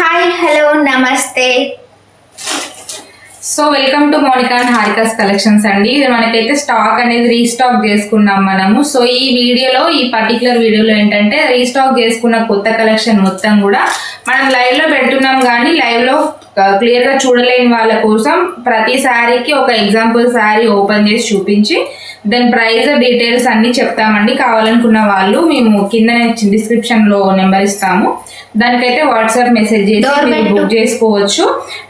Hi hello నమస్తే. So welcome to Monika and Harika's collections అండి. ఇది మనకైతే స్టాక్ అనేది రీస్టాక్ చేసుకున్నాం మనము. సో ఈ వీడియోలో ఈ పర్టికులర్ వీడియోలో ఏంటంటే రీస్టాక్ చేసుకున్న కొత్త కలెక్షన్ మొత్తం కూడా మనం లైవ్లో పెడుతున్నాం కానీ లైవ్లో క్లియర్గా చూడలేని వాళ్ళ కోసం ప్రతి శారీకి ఒక ఎగ్జాంపుల్ శారీ ఓపెన్ చేసి చూపించి దాని ప్రైస్ డీటెయిల్స్ అన్ని చెప్తామండి. కావాలనుకున్న వాళ్ళు మేము కింద డిస్క్రిప్షన్లో నెంబర్ ఇస్తాము. దానికైతే వాట్సాప్ మెసేజ్ చేసి మీరు బుక్ చేసుకోవచ్చు.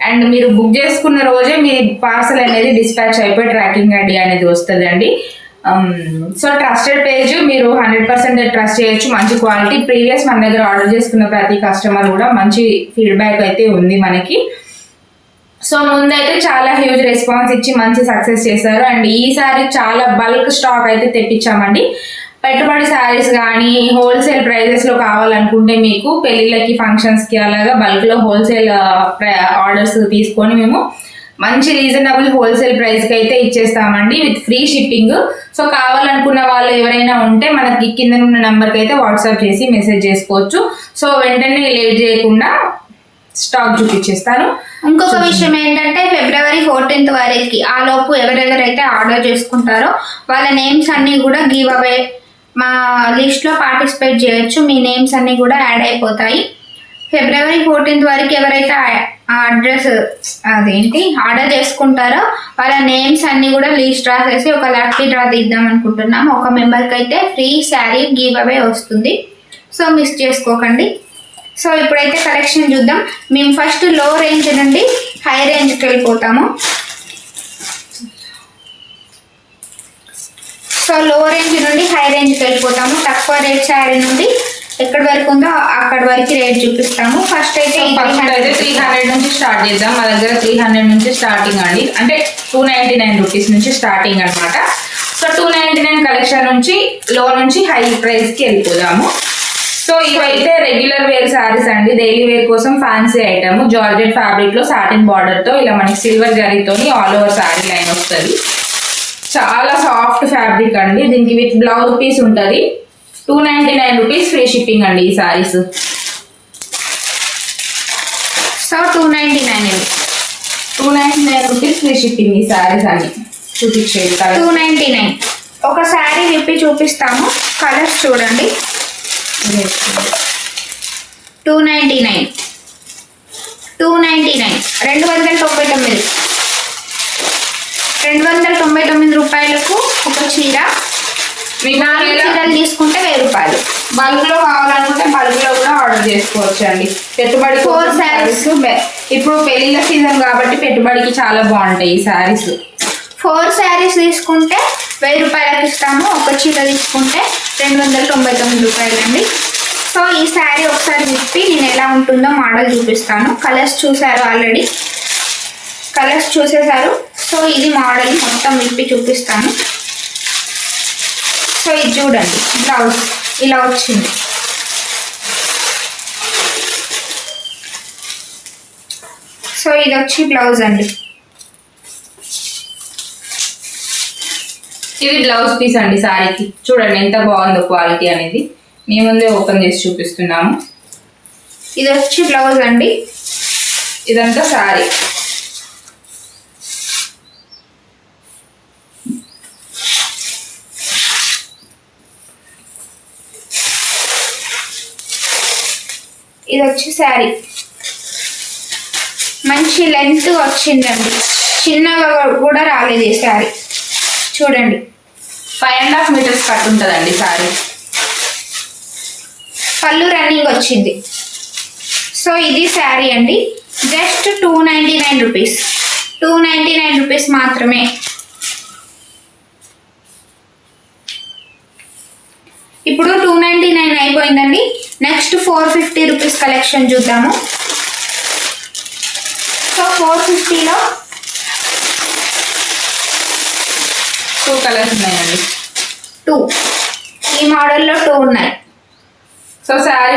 అండ్ మీరు బుక్ చేసుకున్న రోజే మీ పార్సల్ అనేది డిస్పాచ్ అయిపోయి ట్రాకింగ్ ఐడి అనేది వస్తుంది అండి సో ట్రస్టెడ్ పేజ్ మీరు హండ్రెడ్ పర్సెంట్ ట్రస్ట్ చేయొచ్చు. మంచి క్వాలిటీ ప్రీవియస్ మన దగ్గర ఆర్డర్ చేసుకున్న ప్రతి కస్టమర్ కూడా మంచి ఫీడ్బ్యాక్ అయితే ఉంది మనకి. సో ముందైతే చాలా హ్యూజ్ రెస్పాన్స్ ఇచ్చి మంచి సక్సెస్ చేశారు. అండ్ ఈసారి చాలా బల్క్ స్టాక్ అయితే తెప్పించామండి. పెట్టుబడి శారీస్ కానీ హోల్సేల్ ప్రైజెస్లో కావాలనుకుంటే మీకు పెళ్ళిళ్ళకి ఫంక్షన్స్కి అలాగా బల్క్లో హోల్సేల్ ఆర్డర్స్ తీసుకొని మేము మంచి రీజనబుల్ హోల్సేల్ ప్రైస్కి అయితే ఇచ్చేస్తామండి విత్ ఫ్రీ షిప్పింగ్ సో కావాలనుకున్న వాళ్ళు ఎవరైనా ఉంటే మనకి కింద ఉన్న నెంబర్కి అయితే వాట్సాప్ చేసి మెసేజ్ చేసుకోవచ్చు. సో వెంటనే లేట్ చేయకుండా స్టాక్ చూపించేస్తాను ఇంకొక విషయం ఏంటంటే ఫిబ్రవరి ఫోర్టీన్త్ వరకు ఆ లోపు ఎవరెవరైతే ఆర్డర్ చేసుకుంటారో వాళ్ళ నేమ్స్ అన్ని కూడా గివ్ అవే. మా లిస్ట్లో పార్టిసిపేట్ చేయొచ్చు మీ నేమ్స్ అన్ని కూడా యాడ్ అయిపోతాయి. ఫిబ్రవరి ఫోర్టీన్త్ వరకు ఎవరైతే ఆ అడ్రస్ అదేంటి ఆర్డర్ చేసుకుంటారో వాళ్ళ నేమ్స్ అన్ని కూడా లిస్ట్ రాసేసి ఒక లక్కీ డ్రా తీద్దాం అనుకుంటున్నాం ఒక మెంబర్కి అయితే ఫ్రీ శారీ గివ్ అవే వస్తుంది. సో మిస్ చేసుకోకండి. సో ఇప్పుడైతే కలెక్షన్ చూద్దాం. మేము ఫస్ట్లో రేంజ్ నుండి హై రేంజ్కి వెళ్ళిపోతాము. సో లో రేంజ్ నుండి హై రేంజ్కి వెళ్ళిపోతాము. తక్కువ రేట్ శారీ నుండి ఎక్కడి వరకు ఉందో అక్కడి వరకు రేట్ చూపిస్తాము. ఫస్ట్ అయితే అయితే త్రీ హండ్రెడ్ నుంచి స్టార్ట్ చేద్దాం. మా దగ్గర త్రీ హండ్రెడ్ నుంచి స్టార్టింగ్ అండి. అంటే టూ నైన్టీ నైన్ రూపీస్ నుంచి స్టార్టింగ్ అన్నమాట. So two ninety nine collection నుంచి లో నుంచి హై ప్రైస్కి వెళ్ళిపోదాము. సో ఇవైతే రెగ్యులర్ వేర్ శారీస్ అండి. డైలీ వేర్ కోసం ఫ్యాన్సీ ఐటమ్ జార్జెట్ ఫ్యాబ్రిక్లో సాటిన్ బార్డర్తో ఇలా మనకి సిల్వర్ జరీతోని ఆల్ ఓవర్ శారీ లైన్ వస్తుంది. చాలా సాఫ్ట్ ఫ్యాబ్రిక్ అండి. దీనికి విత్ బ్లౌజ్ పీస్ ఉంటుంది. Two ninety nine rupees free shipping అండి ఈ saris so two ninety nine two ninety nine rupees free shipping ఈ శారీస్ అండి. చూపించేది. టూ నైన్టీ నైంటీ నైన్ ఒక శారీ విప్పి చూపిస్తాము. కలర్స్ చూడండి. Two ninety nine. Two ninety nine. రెండు వందల తొంభై తొమ్మిది. రెండు వందల తొంభై తొమ్మిది రూపాయలకు ఒక చీర. నాలుగు చీరలు తీసుకుంటే వెయ్యి రూపాయలు. బల్క్లో కావాలనుకుంటే బల్క్లో కూడా ఆర్డర్ చేసుకోవచ్చు అండి పెట్టుబడి sarees బె- ఇప్పుడు పెళ్ళిళ్ళ సీజన్ కాబట్టి పెట్టుబడికి చాలా బాగుంటాయి ఈ శారీస్. ఫోర్ శారీస్ తీసుకుంటే వెయ్యి రూపాయలకు ఇస్తాము ఒక చీర తీసుకుంటే రెండు వందల తొంభై తొమ్మిది రూపాయలండి. సో ఈ శారీ ఒకసారి విప్పి నేను ఎలా ఉంటుందో మోడల్ చూపిస్తాను. కలర్స్ చూసారు ఆల్రెడీ. కలర్స్ చూసేసారు సో ఇది మోడల్ మొత్తం విప్పి చూపిస్తాను. సో ఇది చూడండి బ్లౌజ్ ఇలా వచ్చింది. సో ఇది వచ్చి బ్లౌజ్ అండి. ఇది బ్లౌజ్ పీస్ అండి శారీకి చూడండి ఎంత బాగుందో క్వాలిటీ అనేది. మీ ముందే ఓపెన్ చేసి చూపిస్తున్నాము. ఇది వచ్చి బ్లౌజ్ అండి. ఇదంతా శారీ ఇది వచ్చి శారీ మంచి లెంత్ వచ్చిందండి. చిన్నగా కూడా రాలేదు ఈ శారీ చూడండి. Five and half metres cut ఉంటుందండి శారీ పళ్ళు రన్నింగ్ వచ్చింది. సో ఇది శారీ అండి. Just two ninety nine rupees. Two ninety nine rupees మాత్రమే. ఇప్పుడు టూ నైంటీ నైన్ అయిపోయిందండి. Next four fifty rupees collection చూద్దాము. సో ఫోర్ ఫిఫ్టీలో టూ కలర్స్ ఉన్నాయండి. టూ. ఈ మోడల్లో టూ ఉన్నాయి. సో శారీ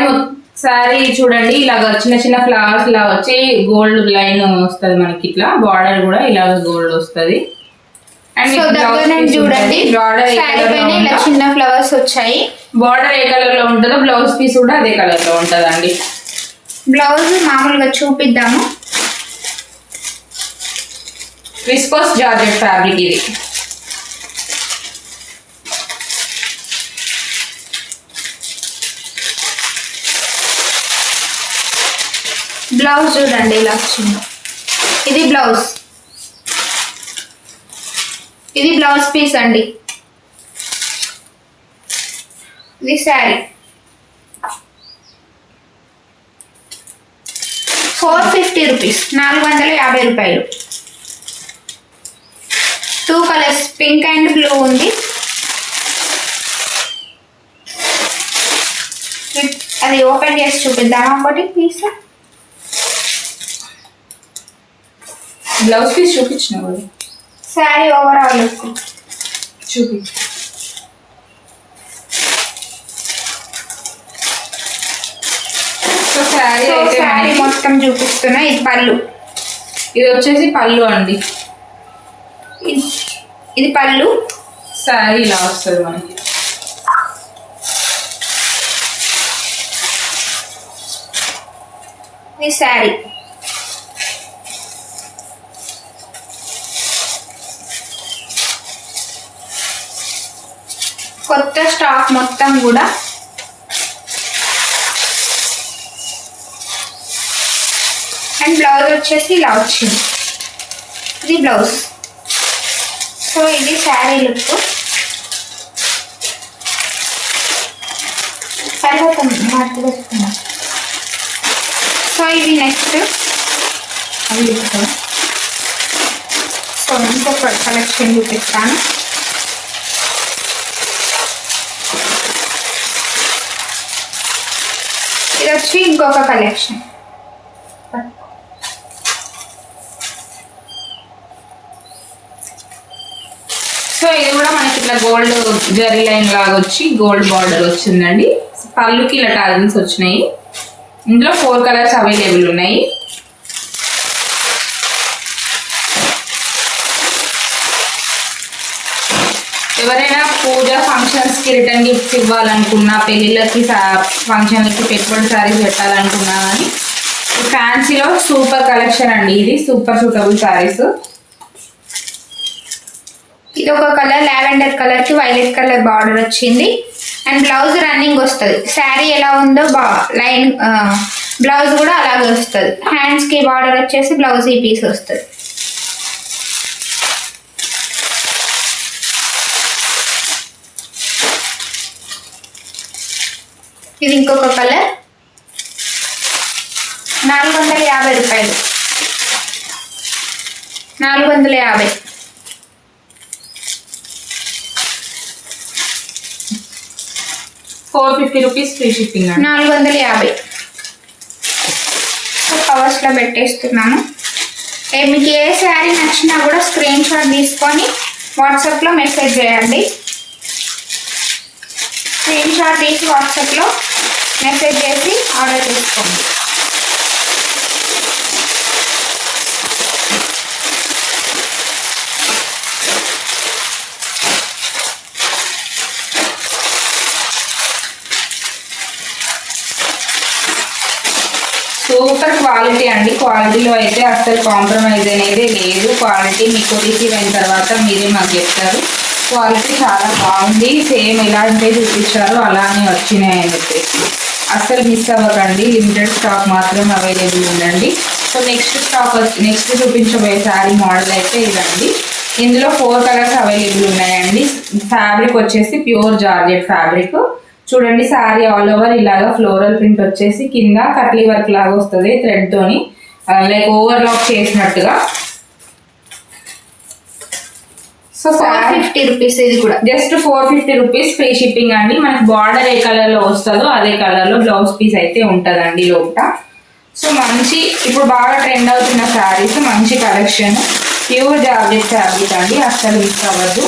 శారీ చూడండి ఇలాగ చిన్న చిన్న ఫ్లవర్స్ లా వచ్చి గోల్డ్ లైన్ వస్తుంది మనకి ఇట్లా. బార్డర్ కూడా ఇలాగ గోల్డ్ వస్తుంది. చూడండి బార్డర్ ఇలా చిన్న ఫ్లవర్స్ వచ్చాయి. బార్డర్ ఏ కలర్లో ఉంటుందో బ్లౌజ్ పీస్ కూడా అదే కలర్లో ఉంటుందండి. బ్లౌజ్ మామూలుగా చూపిద్దాము. విస్కోస్ జార్జెట్ ఫ్యాబ్రిక్ ఇది. బ్లౌజ్ చూడండి ఇలా వచ్చింది. ఇది బ్లౌజ్. ఇది బ్లౌజ్ పీస్ అండి. ఇది శారీ. ఫోర్ ఫిఫ్టీ రూపీస్ నాలుగు వందల యాభై రూపాయలు. Two colours pink and blue ఉంది. అది ఓపెన్ చేసి చూపిద్దామా? ఒకటి పీస్ బ్లౌజ్ పీస్ చూపించిన శారీ ఓవరాల్ లుక్ చూపి. సో శారీ అయితే శారీ మొత్తం చూపిస్తున్నా ఇది పళ్ళు. ఇది వచ్చేసి పళ్ళు అండి. ఇది- ఇది పళ్ళు. శారీ ఇలా వస్తుంది మనకి. ఇది శారీ. కొత్త స్టాక్ మొత్తం కూడా అండ్ బ్లౌజ్ వచ్చేసి ఇలా వచ్చింది. ఇది బ్లౌజ్. సో ఇది శారీ లుక్. సరిపోతుంది మట్టి వేసుకున్నాం సో ఇది నెక్స్ట్. అవి సో ఇంకొక కలెక్షన్ చూపిస్తాను. వచ్చి ఇంకొక కలెక్షన్ సో ఇది కూడా మనకి ఇట్లా గోల్డ్ జరీ లైన్ లాగా వచ్చి గోల్డ్ బార్డర్ వచ్చిందండి. పళ్ళుకి ఇలా టాజల్స్ వచ్చినాయి. ఇందులో ఫోర్ కలర్స్ అవైలబుల్ ఉన్నాయి. ఎవరైనా పూజ ఫంక్షన్స్కి రిటర్న్ గిఫ్ట్స్ ఇవ్వాలనుకున్నా పెళ్ళిళ్ళకి ఫంక్షన్లకి పెట్టుబడి సారీస్ పెట్టాలనుకున్నా కానీ ఫ్యాన్సీలో సూపర్ కలెక్షన్ అండి ఇది సూపర్ సూటబుల్ సారీస్. ఇది ఒక కలర్ లావెండర్ కలర్కి వైలెట్ కలర్ బార్డర్ వచ్చింది. అండ్ బ్లౌజ్ రన్నింగ్ వస్తుంది. శారీ ఎలా ఉందో బా లైన్ బ్లౌజ్ కూడా అలాగే వస్తుంది. హ్యాండ్స్కి బార్డర్ వచ్చేసి బ్లౌజ్ ఈ పీస్ వస్తుంది. ఇది ఇంకొక కలర్. నాలుగు వందల యాభై రూపాయలు. నాలుగు వందల యాభై. Four fifty rupees free shipping నాలుగు వందల యాభై. కవర్స్లో పెట్టేస్తున్నాము మీకు ఏ శారీ నచ్చినా కూడా స్క్రీన్ షాట్ తీసుకొని వాట్సాప్లో మెసేజ్ చేయండి. స్క్రీన్ షాట్ తీసి వాట్సాప్లో మెసేజ్ చేసి ఆర్డర్ చేసుకోండి. సూపర్ క్వాలిటీ అండి. క్వాలిటీలో అయితే అస్సలు కాంప్రమైజ్ అనేది లేదు. క్వాలిటీ మీకు రిసీవ్ అయిన తర్వాత మీరే మాకు చెప్తారు. క్వాలిటీ చాలా బాగుంది. సేమ్ ఎలాంటి చూపించారో. అలానే వచ్చినాయి అని చెప్పేసి. అస్సలు మిస్ అవ్వకండి. లిమిటెడ్ స్టాక్ మాత్రం అవైలబుల్ ఉందండి. సో నెక్స్ట్ స్టాక్ నెక్స్ట్ చూపించబోయే శారీ మోడల్ అయితే ఇదండి. ఇందులో ఫోర్ కలర్స్ అవైలబుల్ ఉన్నాయండి. ఫ్యాబ్రిక్ వచ్చేసి ప్యూర్ జార్జెట్ ఫ్యాబ్రిక్ చూడండి శారీ ఆల్ ఓవర్ ఇలాగా ఫ్లోరల్ ప్రింట్ వచ్చేసి కింద కట్లీ వర్క్ లాగా వస్తుంది థ్రెడ్తోని లైక్ ఓవర్లాక్ చేసినట్టుగా. సో ఫోర్ ఫిఫ్టీ రూపీస్ ఇది కూడా. Just four fifty rupees free shipping అండి. మనకి బార్డర్ ఏ కలర్లో వస్తుందో అదే కలర్లో బ్లౌజ్ పీస్ అయితే ఉంటుందండి లోపల సో మంచి ఇప్పుడు బాగా ట్రెండ్ అవుతున్న శారీస్ మంచి కలెక్షన్ ప్యూర్ జార్జెట్ ఫ్యాబ్రిక్ అండి. అస్సలు మిస్ అవ్వద్దు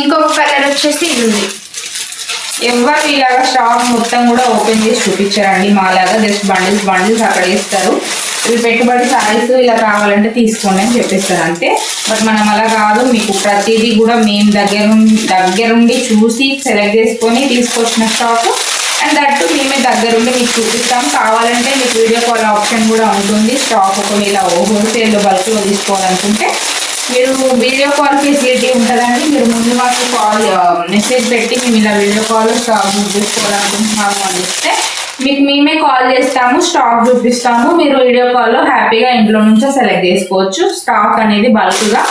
ఇంకొక కలర్ వచ్చేసి ఇది. ఉంది ఎవరు ఇలాగా స్టాక్ మొత్తం కూడా ఓపెన్ చేసి చూపించారండి. మాలాగా జస్ట్ బండిల్స్ బండిల్స్ అక్కడ వేస్తారు ఇవి పెట్టుబడి సారీస్ ఇలా కావాలంటే తీసుకోండి అని చెప్పేస్తారు. అంతే. బట్ మనం అలా కాదు. మీకు ప్రతిదీ కూడా మేము దగ్గర దగ్గరుండి చూసి సెలెక్ట్ చేసుకొని తీసుకొచ్చిన స్టాక్ అండ్ దట్టు మేమే దగ్గరుండి మీకు చూపిస్తాం. కావాలంటే మీకు వీడియో కాల్ ఆప్షన్ కూడా ఉంటుంది. స్టాక్ ఒకవేళ హోల్సేల్లో బల్క్లో తీసుకోవాలనుకుంటే మీరు వీడియో కాల్ ఫెసిలిటీ ఉంటుందండి. మీరు ముందు మాకు కాల్ మెసేజ్ పెట్టి మేము ఇలా వీడియో కాల్ స్టాక్ బుక్ చేసుకోవాలనుకుంటున్నాము అని చెప్తే మీకు మేమే కాల్ చేస్తాము స్టాక్ చూపిస్తాము మీరు వీడియో కాల్లో హ్యాపీగా ఇంట్లో నుంచో సెలెక్ట్ చేసుకోవచ్చు. స్టాక్ అనేది బల్క్గా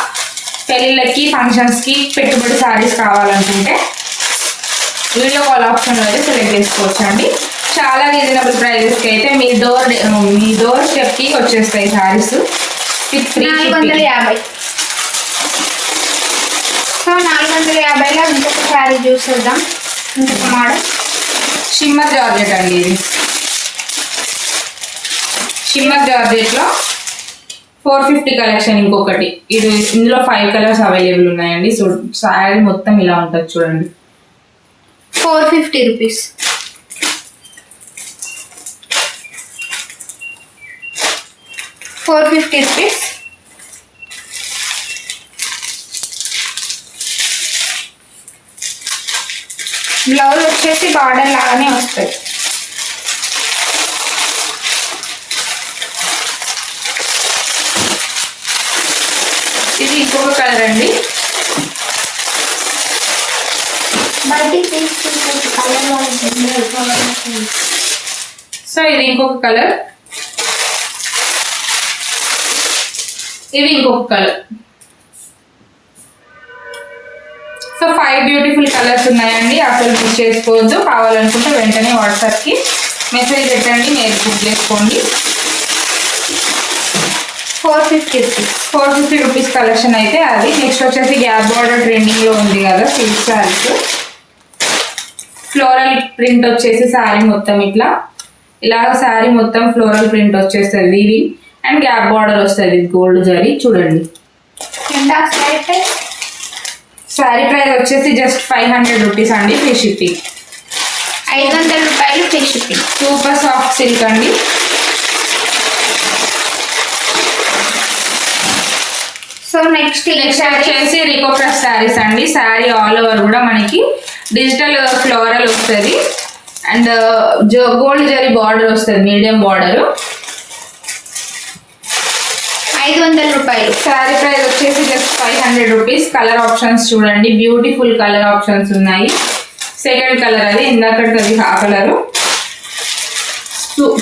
పెళ్ళిళ్ళకి ఫంక్షన్స్కి పెట్టుబడి సారీస్ కావాలనుకుంటే వీడియో కాల్ ఆప్షన్ అయితే సెలెక్ట్ చేసుకోవచ్చు అండి చాలా రీజనబుల్ ప్రైజెస్కి అయితే మీ డోర్ మీ డోర్ స్టెప్కి వచ్చేస్తాయి సారీస్. విత్ ఫ్రీ నాలుగు వందల యాభై. సో నాలుగు వందల యాభైలో ఇంకొక శారీ చూసేద్దాం. ఇంకొక మోడల్. షిమ్మర్ జార్జెట్ అండి ఇది. షిమ్మర్ జార్జెట్లో ఫోర్ ఫిఫ్టీ కలెక్షన్ ఇంకొకటి. ఇది ఇందులో ఫైవ్ కలర్స్ అవైలబుల్ ఉన్నాయండి. సో శారీ మొత్తం ఇలా ఉంటుంది చూడండి. Four fifty rupees. Four fifty rupees blouse వచ్చేసి బార్డర్ లాగానే వస్తుంది ఇది ఇంకొక కలర్ అండి. సో ఇది ఇంకొక కలర్. ఇది ఇంకొక colour. So five beautiful colours ఉన్నాయండి. అసలు మిస్ చేసుకోవద్దు. కావాలనుకుంటే వెంటనే వాట్సాప్కి మెసేజ్ పెట్టండి. మీరు బుక్ చేసుకోండి. Four fifty rupees four fifty rupees collection అయితే అది. నెక్స్ట్ వచ్చేసి గ్యాప్ బార్డర్ ట్రెండింగ్లో ఉంది కదా సిల్క్ శారీస్ ఫ్లోరల్ ప్రింట్ వచ్చేసి శారీ మొత్తం ఇట్లా. ఇలా శారీ మొత్తం ఫ్లోరల్ ప్రింట్ వచ్చేస్తుంది ఇది. అండ్ గ్యాప్ బార్డర్ వస్తుంది. గోల్డ్ జరీ చూడండి. శారీ ప్రైస్ వచ్చేసి జస్ట్ ఫైవ్ హండ్రెడ్ రూపీస్ అండి ఫ్రీ షిప్పింగ్. ఐదు వందల రూపాయలు free shipping. Super soft silk అండి. సో నెక్స్ట్ నెక్స్ట్ వచ్చేసి రికోప్రస్ శారీస్ అండి. శారీ ఆల్ ఓవర్ కూడా మనకి డిజిటల్ ఫ్లోరల్ వస్తుంది. అండ్ జో గోల్డ్ జరీ బార్డర్ వస్తుంది మీడియం బార్డర్ ఐదు వందల రూపాయలు. శారీ ప్రైస్ వచ్చేసి just five hundred rupees colour options చూడండి. బ్యూటిఫుల్ కలర్ ఆప్షన్స్ ఉన్నాయి. సెకండ్ కలర్ అది. ఇందాకటి అది ఆ కలరు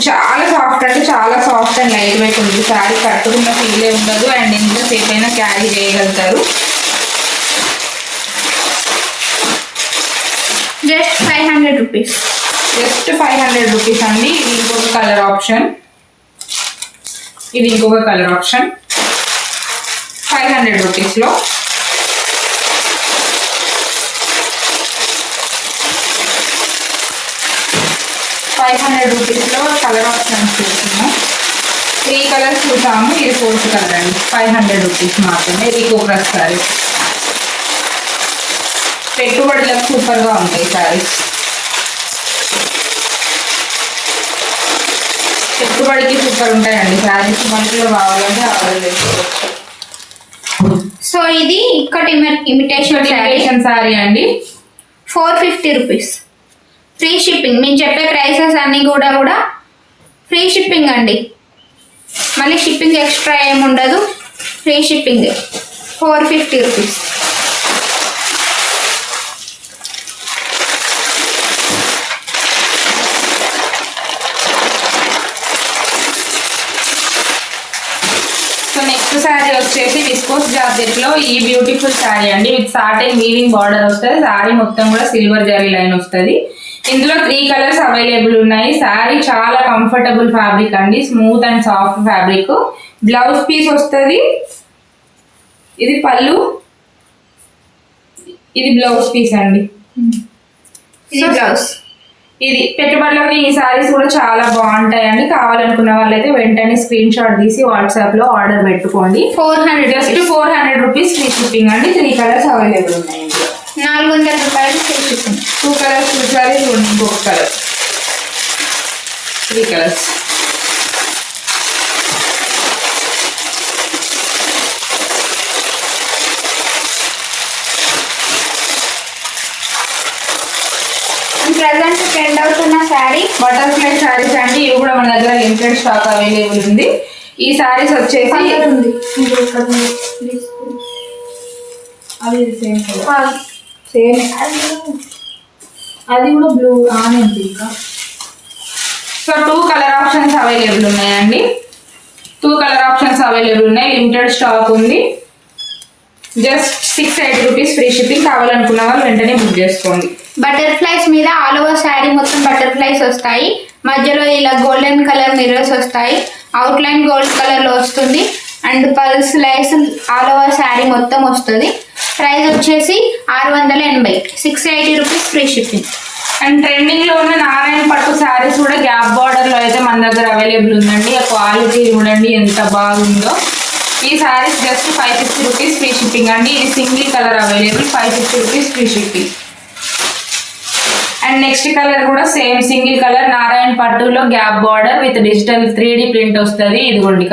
చాలా సాఫ్ట్ అంటే చాలా సాఫ్ట్ అండ్ లైట్ వెయిట్ ఉంది. శారీ కట్టుకున్న ఫీలే ఉండదు అండ్ ఎంతసేపు అయినా క్యారీ చేయగలుగుతారు. Just five hundred rupees just five hundred rupees అండి. ఇది ఇంకొక కలర్ ఆప్షన్ ఇది ఇంకొక కలర్ ఆప్షన్. ఫైవ్ హండ్రెడ్ రూపీస్లో. ఫైవ్ హండ్రెడ్ రూపీస్లో కలర్ ఆప్షన్స్ చూస్తున్నాం. త్రీ కలర్స్ చూసాము ఇది ఫోర్త్ కలర్ అండి. ఫైవ్ హండ్రెడ్ రూపీస్ మాత్రమే రీకోక్రస్ సారీస్ పెట్టుబడులకు సూపర్గా ఉంటాయి సారీస్. పెట్టుబడికి సూపర్ ఉంటాయండి. శారీస్ మనకిలో కావాలంటే ఆర్డర్ చేసుకోవచ్చు. సో ఇది ఇక్కడ ఇమిటేషన్ ఇమిటేషన్ శారీ. అండి. Four fifty rupees free shipping మేము చెప్పే ప్రైసెస్ అన్నీ కూడా కూడా ఫ్రీ షిప్పింగ్ అండి. మళ్ళీ షిప్పింగ్ ఎక్స్ట్రా ఏమి ఉండదు. Free shipping four fifty rupees so next sari వచ్చేసి సెట్లో ఈ బ్యూటిఫుల్ శారీ అండి. విత్ సాటిన్ వీవింగ్ బార్డర్ వస్తుంది. శారీ మొత్తం కూడా సిల్వర్ జరీ లైన్ వస్తుంది. ఇందులో త్రీ కలర్స్ అవైలబుల్ ఉన్నాయి. శారీ చాలా కంఫర్టబుల్ ఫ్యాబ్రిక్ అండి. Smooth and soft fabric blouse piece వస్తుంది. ఇది పళ్ళు. ఇది బ్లౌజ్ పీస్ అండి. ఇది బ్లౌజ్ ఇది పెట్టుబడులకు ఈ సారీస్ కూడా చాలా బాగుంటాయండి. కావాలనుకున్న వాళ్ళైతే వెంటనే స్క్రీన్ షాట్ తీసి వాట్సాప్లో ఆర్డర్ పెట్టుకోండి. Four hundred just four hundred rupees free shipping అండి. త్రీ కలర్స్ అవైలబుల్ ఉన్నాయి నాలుగు వందల రూపాయలు ఫ్రీ షిప్పింగ్ టూ కలర్స్ చూసారు చూడండి ఇంకొక colour three colours present trend అవుతున్న బటర్ఫ్లై శారీస్ అండి ఇవి కూడా మన దగ్గర లిమిటెడ్ స్టాక్ అవైలబుల్ ఉంది. ఈ శారీస్ వచ్చేసి సేమ్. సేమ్ అది కూడా బ్లూ ఆన్ ఇంకా. So two colour options available ఉన్నాయండి. టూ కలర్ ఆప్షన్స్ అవైలబుల్ ఉన్నాయి. లిమిటెడ్ స్టాక్ ఉంది. Just six eight rupees free shipping కావాలనుకున్న వాళ్ళు వెంటనే బుక్ చేసుకోండి. బటర్ఫ్లైస్ మీద ఆల్ ఓవర్ శారీ మొత్తం బటర్ఫ్లైస్ వస్తాయి. మధ్యలో ఇలా గోల్డెన్ కలర్ మిర్రర్స్ వస్తాయి. అవుట్ లైన్ గోల్డ్ కలర్లో వస్తుంది. అండ్ పల్స్ లైస్ ఆల్ ఓవర్ శారీ మొత్తం వస్తుంది. ప్రైస్ వచ్చేసి ఆరు వందల ఎనభై. Six eighty rupees free shipping. And ట్రెండింగ్లో ఉన్న నారాయణ పట్టు శారీస్ కూడా గ్యాప్ బార్డర్లో అయితే మన దగ్గర అవైలబుల్ ఉందండి. ఆ క్వాలిటీ చూడండి ఎంత బాగుందో. ఈ saris just five fifty rupees free shipping అండి. ఇది single colour available five fifty rupees free shipping and next colour కూడా సేమ్ సింగిల్ కలర్ నారాయణ పట్టులో gap border with digital three D print వస్తుంది. ఇదిగోండి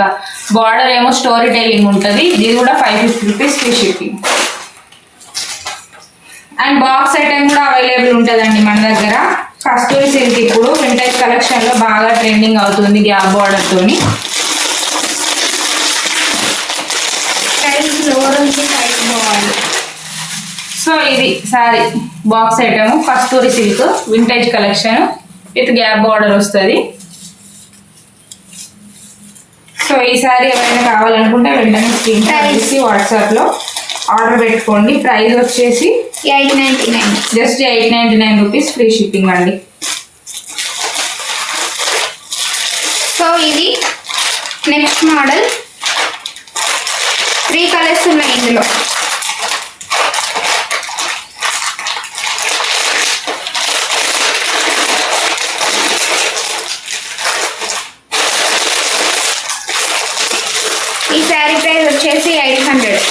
బార్డర్ ఏమో స్టోరీ టైలింగ్ ఉంటుంది. ఇది కూడా five fifty rupees free shipping and box item కూడా available ఉంటుందండి మన దగ్గర. కస్తూరి సిల్క్ ఇప్పుడు వింటేజ్ కలెక్షన్లో బాగా ట్రెండింగ్ అవుతుంది గ్యాప్ బార్డర్ తోని. ప్రైస్ లోవర్ ఉంది ప్రైస్ పోవాలి సో ఇది sari box item Kasturi silk vintage collection with gap border వస్తుంది. సో ఈ సారీ ఎవరైనా కావాలనుకుంటే వెంటనే స్క్రీన్ షాట్ తీసి వాట్సాప్లో ఆర్డర్ పెట్టుకోండి. ప్రైస్ వచ్చేసి eight ninety nine. Just eight ninety nine rupees free shipping అండి. సో ఇది నెక్స్ట్ మోడల్. త్రీ కలర్స్ ఉన్నాయి ఇందులో ఈ శారీ ప్రైస్ వచ్చేసి ఎయిట్ హండ్రెడ్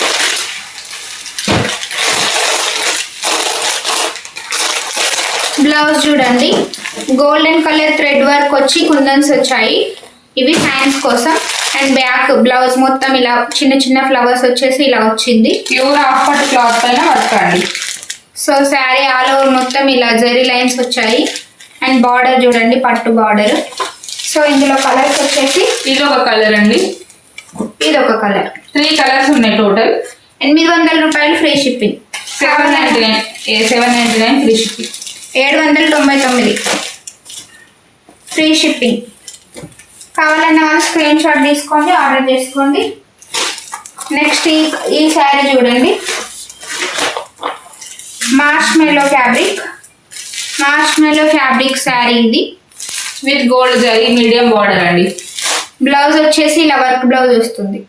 బ్లౌజ్ చూడండి. గోల్డెన్ కలర్ థ్రెడ్ వర్క్ వచ్చి కుందన్స్ వచ్చాయి. ఇవి హ్యాండ్స్ కోసం. అండ్ బ్యాక్ బ్లౌజ్ మొత్తం ఇలా చిన్న చిన్న ఫ్లవర్స్ వచ్చేసి ఇలా వచ్చింది. ప్యూర్ హాఫ్ పట్ క్లాత్ పైన వర్క్ అండి. సో శారీ ఆల్ ఓవర్ మొత్తం ఇలా జరీ లైన్స్ వచ్చాయి. అండ్ బార్డర్ చూడండి పట్టు బార్డర్ సో ఇందులో కలర్స్ వచ్చేసి ఇది ఒక కలర్ అండి. ఇది ఒక కలర్ త్రీ కలర్స్ ఉన్నాయి టోటల్ ఎనిమిది వందల రూపాయలు free shipping seven ninety nine seven ninety nine free shipping ఏడు వందల తొంభై తొమ్మిది. ఫ్రీ షిప్పింగ్ కావాలన్న వాళ్ళు స్క్రీన్ షాట్ తీసుకోండి ఆర్డర్ చేసుకోండి. నెక్స్ట్ ఈ ఈ శారీ చూడండి. Marshmallow fabric marshmallow fabric sari ఇది. With gold zari medium border అండి. బ్లౌజ్ వచ్చేసి ఇలా వర్క్ బ్లౌజ్ వస్తుంది.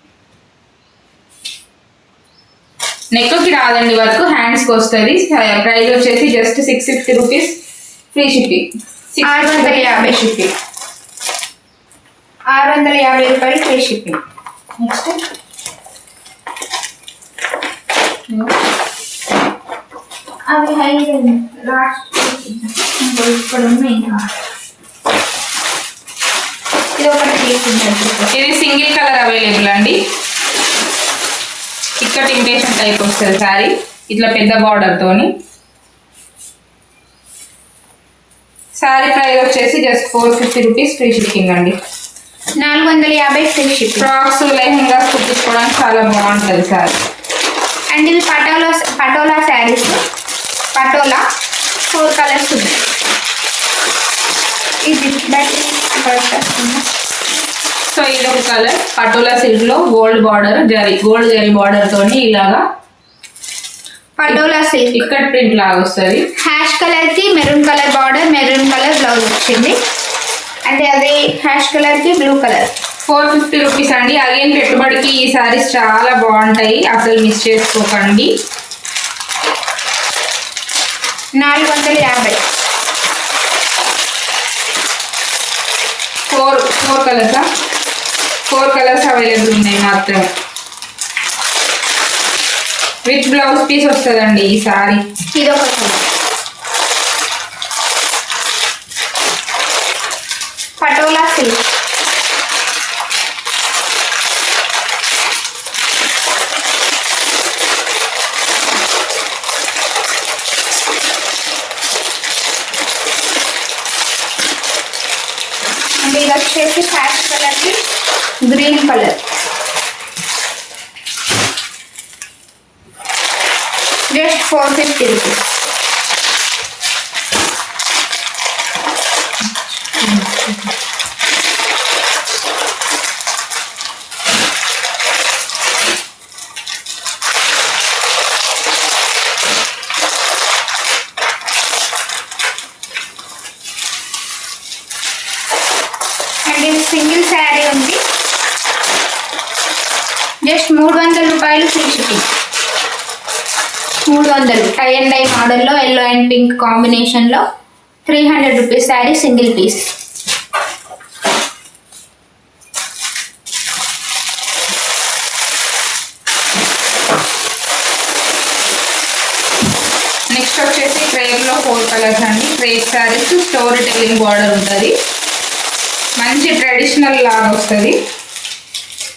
నెక్కి రాదండి వర్క్ హ్యాండ్స్కి వస్తుంది. ప్రైస్ వచ్చేసి just six fifty rupees free shipping ఆరు వందల యాభై. షిప్పింగ్ ఆరు వందల యాభై రూపాయలు ఫ్రీ షిప్పింగ్ నెక్స్ట్ అవి హై లాస్ట్ ఇంకో ఇక్కడ ఉన్నాయి ఇంకా. ఇది ఒకటి తీసుకుంటాను. ఇది సింగిల్ కలర్ అవైలబుల్ అండి. ఇక్కడ ఇమిటేషన్ టైప్ వస్తుంది సారీ ఇట్లా పెద్ద బార్డర్ తోని. సారీ ప్రైస్ వచ్చేసి just four fifty rupees free shipping అండి. నాలుగు వందల యాభై ఫ్రీ షిప్పింగ్ ఫ్రాక్స్ లెహంగాస్ కుట్టించుకోవడానికి చాలా బాగుంటుంది సారీ అండ్ ఇవి పటోలా పటోలా శారీస్. పటోలా ఫోర్ కలర్స్ ఉన్నాయి. ఇది వస్తుందా. సో ఇది ఒక కలర్ పటోలా సిల్క్లో gold border zari gold zari border తోని ఇలాగా పటోలా సిల్క్ ఇక్కడ ప్రింట్ లాగా వస్తుంది. హ్యాష్ కలర్కి maroon colour border maroon colour blouse వచ్చింది. అంటే అదే హ్యాష్ కలర్కి blue colour four fifty rupees అండి. అగైన్ పెట్టుబడికి ఈ సారీస్ చాలా బాగుంటాయి. అసలు మిస్ చేసుకోకండి. నాలుగు వందల యాభై. ఫోర్ ఫోర్ కలర్సా ఫోర్ కలర్స్ అవైలబుల్ ఉన్నాయి మాత్రం. విత్ బ్లౌజ్ పీస్ వస్తుందండి ఈ సారీ. ఇది పటోలా సిల్క్ వచ్చేసి హ్యాష్ కలర్కి green colour just four fifty rupees and ఇది సింగిల్ శారీ ఉంది. జస్ట్ మూడు వందల రూపాయలు ఫ్రీ షిప్పింగ్. మూడు వందలు టై అండ్ డై మోడల్లో ఎల్లో అండ్ పింక్ కాంబినేషన్లో three hundred rupees sari single piece next వచ్చేసి క్రేప్లో ఫోర్ కలర్స్ అండి. Crepe saris story telling border ఉంటుంది. మంచి ట్రెడిషనల్ లాగా వస్తుంది.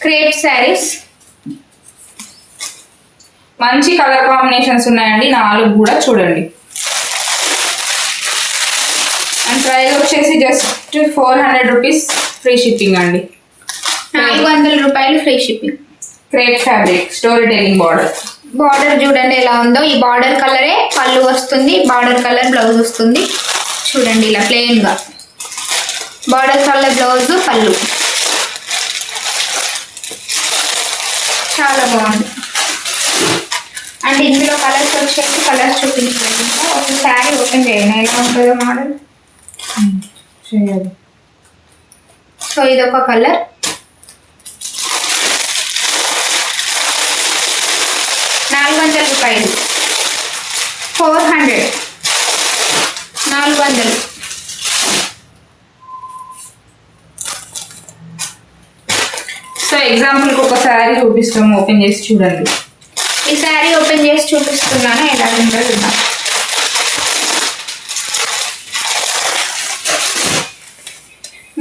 క్రేప్ శారీస్ మంచి కలర్ కాంబినేషన్స్ ఉన్నాయండి. నాలుగు కూడా చూడండి. అండ్ ప్రైస్ వచ్చేసి just four hundred rupees free shipping అండి. నాలుగు వందల రూపాయలు free shipping. Crepe fabric storytelling border. Border చూడండి ఎలా ఉందో. ఈ బార్డర్ కలరే పళ్ళు వస్తుంది బార్డర్ కలర్ బ్లౌజ్ వస్తుంది. చూడండి ఇలా ప్లెయిన్గా. బార్డర్ కలర్ బ్లౌజ్ పళ్ళు. చాలా బాగుంది. అండ్ ఇందులో కలర్స్ వచ్చేసి కలర్స్ చూపించలేదు ఇంకా ఒక శారీ ఓపెన్ చేయండి. ఎలా ఉంటుందో మోడల్? చేయాలి. సో ఇది ఒక కలర్. నాలుగు వందల రూపాయలు. Four hundred. నాలుగు వందలు. సో ఎగ్జాంపుల్కి ఒక శారీ చూపిస్తాము. ఓపెన్ చేసి చూడండి. ఈ శారీ ఓపెన్ చేసి చూపిస్తున్నాను. ఎలా ఉందో చూద్దాం.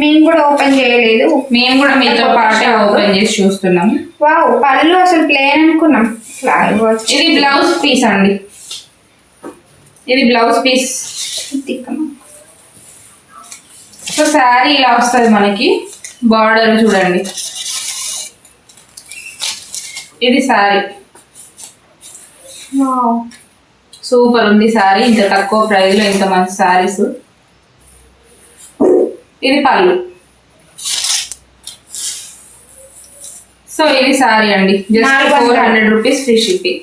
మేము కూడా ఓపెన్ చేయలేదు. మేము కూడా మీతో పాటే ఓపెన్ చేసి చూస్తున్నాం వావ్ పళ్ళు అసలు ప్లేన్ అనుకున్నాం. ఇది బ్లౌజ్ పీస్ అండి. ఇది బ్లౌజ్ పీస్. సో శారీ ఇలా వస్తుంది మనకి. బార్డర్ చూడండి. ఇది శారీ. సూపర్ ఉంది శారీ ఇంత తక్కువ ప్రైస్లో ఇంత మంచి శారీస్ ఇది పళ్ళు. సో ఇది శారీ అండి. Just four. Hundred rupees free shipping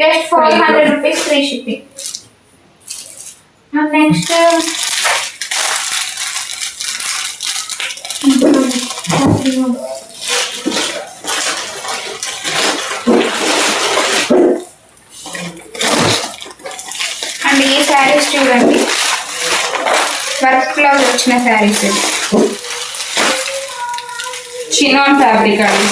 just four hundred rupees free shipping next saris చూడండి. వర్క్ బ్లౌజ్ వచ్చిన శారీస్ ఇది. చినాన్ ఫ్యాబ్రిక్ అండి.